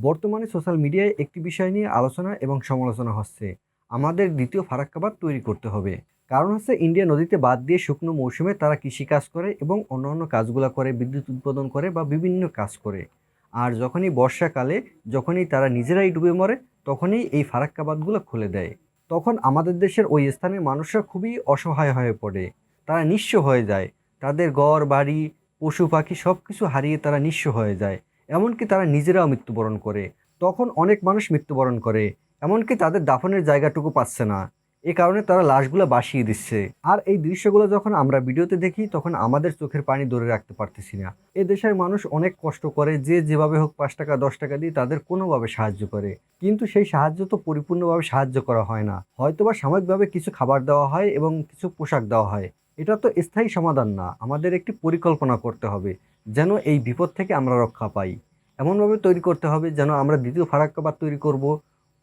বর্তমানে সোশ্যাল মিডিয়ায় একটি বিষয় নিয়ে আলোচনা এবং সমালোচনা হচ্ছে। আমাদের দ্বিতীয় ফারাক্কাবাদ তৈরি করতে হবে। কারণ হচ্ছে ইন্ডিয়া নদীতে বাদ দিয়ে শুকনো মৌসুমে তারা কৃষিকাজ করে এবং অন্যান্য কাজগুলো করে, বিদ্যুৎ উৎপাদন করে বা বিভিন্ন কাজ করে। আর যখনই বর্ষাকালে, যখনই তারা নিজেরাই ডুবে মরে, তখনই এই ফারাক্কাবাদগুলো খুলে দেয়। তখন আমাদের দেশের ওই স্থানের মানুষরা খুবই অসহায় হয়ে পড়ে। তারা নিঃস্ব হয়ে যায়। তাদের ঘর, বাড়ি, পশু পাখি সব কিছু হারিয়ে তারা নিঃস্ব হয়ে যায়। এমনকি তারা নিজেরাও মৃত্যুবরণ করে। তখন অনেক মানুষ মৃত্যুবরণ করে, এমনকি তাদের দাফনের জায়গাটুকু পাচ্ছে না। এ কারণে তারা লাশগুলো বাসিয়ে দিচ্ছে। আর এই দৃশ্যগুলো যখন আমরা ভিডিওতে দেখি, তখন আমাদের চোখের পানি ধরে রাখতে পারতেছি না। এ দেশের মানুষ অনেক কষ্ট করে, যে যেভাবে হোক পাঁচ টাকা, দশ টাকা দিয়ে তাদের কোনোভাবে সাহায্য করে। কিন্তু সেই সাহায্য তো পরিপূর্ণভাবে সাহায্য করা হয় না। হয়তোবা সাময়িকভাবে কিছু খাবার দেওয়া হয় এবং কিছু পোশাক দেওয়া হয়। এটা তো স্থায়ী সমাধান না। আমাদের একটি পরিকল্পনা করতে হবে যেন এই বিপদ থেকে আমরা রক্ষা পাই। এমনভাবে তৈরি করতে হবে যেন আমরা দ্বিতীয় ফারাক্কাবাদ তৈরি করব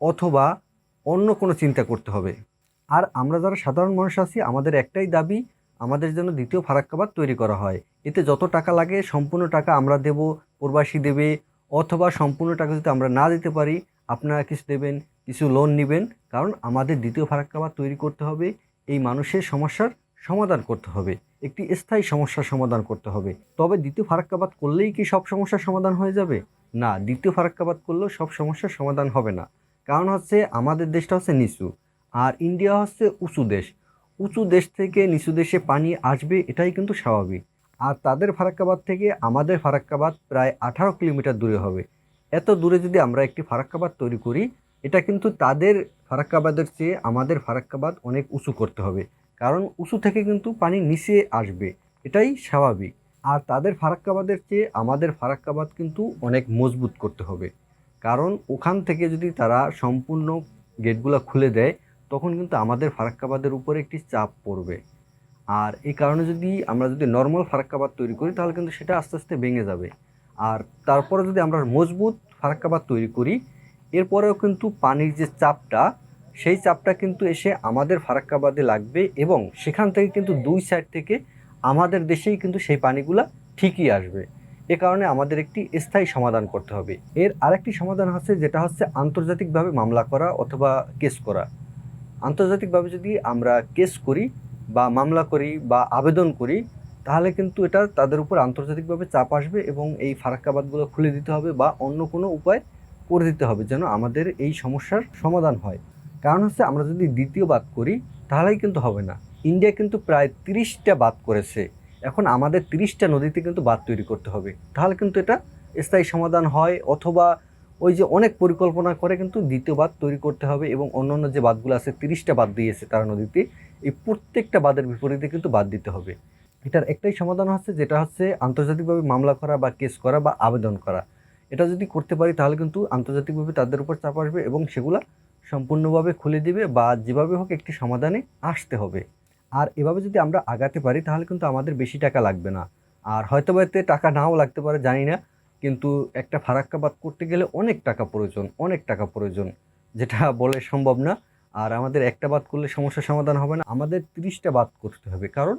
অথবা অন্য কোনো চিন্তা করতে হবে। আর আমরা যারা সাধারণ মানুষ আছি, আমাদের একটাই দাবি, আমাদের জন্য দ্বিতীয় ফারাক্কাবাদ তৈরি করা হয়। এতে যত টাকা লাগে, সম্পূর্ণ টাকা আমরা দেব, প্রবাসী দেবে, অথবা সম্পূর্ণ টাকা যদি আমরা না দিতে পারি, আপনারা কিছু দেবেন, কিছু লোন নেবেন। কারণ আমাদের দ্বিতীয় ফারাক্কাবাদ তৈরি করতে হবে। এই মানুষের সমস্যার সমাধান করতে হবে। একটি স্থায়ী সমস্যার সমাধান করতে হবে। তবে দ্বিতীয় ফারাক্কাবাদ করলেই কি সব সমস্যার সমাধান হয়ে যাবে? না, দ্বিতীয় ফারাক্কাবাদ করলেও সব সমস্যার সমাধান হবে না। কারণ হচ্ছে আমাদের দেশটা হচ্ছে নিচু, আর ইন্ডিয়া হচ্ছে উঁচু দেশ। উঁচু দেশ থেকে নিচু দেশে পানি আসবে, এটাই কিন্তু স্বাভাবিক। আর তাদের ফারাক্কাবাদ থেকে আমাদের ফারাক্কাবাদ প্রায় আঠারো কিলোমিটার দূরে হবে। এত দূরে যদি আমরা একটি ফারাক্কাবাদ তৈরি করি, এটা কিন্তু তাদের ফারাক্কাবাদের চেয়ে আমাদের ফারাক্কাবাদ অনেক উঁচু করতে হবে। কারণ উঁচু থেকে কিন্তু পানি নিচে আসবে, এটাই স্বাভাবিক। আর তাদের ফারাক্কাবাদের চেয়ে আমাদের ফারাক্কাবাদ কিন্তু অনেক মজবুত করতে হবে। কারণ ওখান থেকে যদি তারা সম্পূর্ণ গেটগুলো খুলে দেয়, তখন কিন্তু আমাদের ফারাক্কাবাদের উপরে একটি চাপ পড়বে। আর এই কারণে যদি আমরা যদি নর্মাল ফারাক্কাবাদ তৈরি করি, তাহলে কিন্তু সেটা আস্তে আস্তে ভেঙে যাবে। আর তারপরে যদি আমরা মজবুত ফারাক্কাবাদ তৈরি করি, এরপরেও কিন্তু পানির যে চাপটা সেই চাপটা কিন্তু এসে আমাদের ফারাক্কাবাদে লাগবে এবং সেখান থেকে কিন্তু দুই সাইড থেকে আমাদের দেশেই কিন্তু সেই পানিগুলা ঠিকই আসবে। এ কারণে আমাদের একটি স্থায়ী সমাধান করতে হবে। এর আরেকটি সমাধান হচ্ছে যেটা হচ্ছে আন্তর্জাতিকভাবে মামলা করা অথবা কেস করা। আন্তর্জাতিকভাবে যদি আমরা কেস করি বা মামলা করি বা আবেদন করি, তাহলে কিন্তু এটা তাদের উপর আন্তর্জাতিকভাবে চাপ আসবে এবং এই ফারাক্কাবাদগুলো খুলে দিতে হবে বা অন্য কোনো উপায় করে দিতে হবে যেন আমাদের এই সমস্যার সমাধান হয়। কারণ হচ্ছে আমরা যদি দ্বিতীয় বাদ করি, তাহলেই কিন্তু হবে না। ইন্ডিয়া কিন্তু প্রায় তিরিশটা বাদ করেছে। এখন আমাদের তিরিশটা নদীতে কিন্তু বাদ তৈরি করতে হবে। তাহলে কিন্তু এটা স্থায়ী সমাধান হয় অথবা ওই যে অনেক পরিকল্পনা করে কিন্তু দ্বিতীয় বাঁধ তৈরি করতে হবে এবং অন্যান্য যে বাঁধগুলো আছে, তিরিশটা বাদ দিয়েছে তারা নদীতে, এই প্রত্যেকটা বাদের বিপরীতে কিন্তু বাদ দিতে হবে। এটার একটাই সমাধান হচ্ছে যেটা হচ্ছে আন্তর্জাতিকভাবে মামলা করা বা কেস করা বা আবেদন করা। এটা যদি করতে পারি তাহলে কিন্তু আন্তর্জাতিকভাবে তাদের উপর চাপ আসবে এবং সেগুলা সম্পূর্ণভাবে খুলে দিবে বা যেভাবে হোক একটি সমাধানে আসতে হবে। আর এভাবে যদি আমরা আগাতে পারি, তাহলে কিন্তু আমাদের বেশি টাকা লাগবে না। আর হয়তো বা এতে টাকা নাও লাগতে পারে, জানি না। কিন্তু একটা ফারাক্কাবাদ করতে গেলে অনেক টাকা প্রয়োজন, অনেক টাকা প্রয়োজন, যেটা বলে সম্ভব না। আর আমাদের একটা বাদ করলে সমস্যার সমাধান হবে না। আমাদের তিরিশটা বাদ করতে হবে। কারণ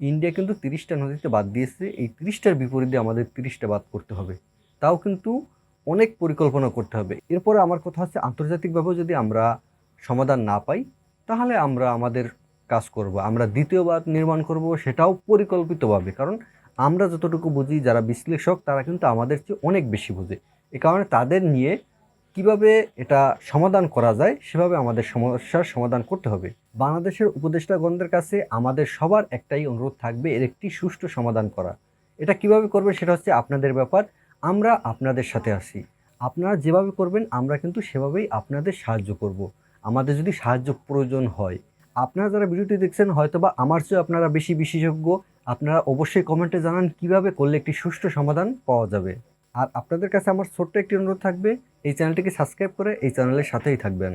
ইন্ডিয়া কিন্তু তিরিশটা নদীতে বাদ দিয়েছে। এই তিরিশটার বিপরীতে আমাদের তিরিশটা বাদ করতে হবে। তাও কিন্তু অনেক পরিকল্পনা করতে হবে। এরপরে আমার কথা হচ্ছে, আন্তর্জাতিকভাবেও যদি আমরা সমাধান না পাই, তাহলে আমরা আমাদের কাজ করব, আমরা দ্বিতীয়বার নির্মাণ করব, সেটাও পরিকল্পিতভাবে। কারণ আমরা যতটুকু বুঝি, যারা বিশ্লেষক, তারা কিন্তু আমাদের চেয়ে অনেক বেশি বোঝে। এ কারণে তাদের নিয়ে কীভাবে এটা সমাধান করা যায়, সেভাবে আমাদের সমস্যার সমাধান করতে হবে। বাংলাদেশের উপদেষ্টাগণদের কাছে আমাদের সবার একটাই অনুরোধ থাকবে, এর একটি সুষ্ঠু সমাধান করা। এটা কীভাবে করবে, সেটা হচ্ছে আপনাদের ব্যাপার। আমরা আপনাদের সাথে আসি আপনারা যেভাবে করবেন, আমরা কিন্তু সেভাবেই আপনাদের সাহায্য করব। আমাদের যদি সাহায্য প্রয়োজন হয়, আপনারা যারা ভিডিওটি দেখছেন হয়তো বা আমার চেয়ে আপনারা বেশি বিশেষজ্ঞ। আপনারা অবশ্যই কমেন্টে জানান, কীভাবে করলে একটি সুষ্ঠু সমাধান পাওয়া যাবে। আর আপনাদের কাছে আমার ছোট্ট একটি অনুরোধ থাকবে, এই চ্যানেলটিকে সাবস্ক্রাইব করে এই চ্যানেলের সাথেই থাকবেন।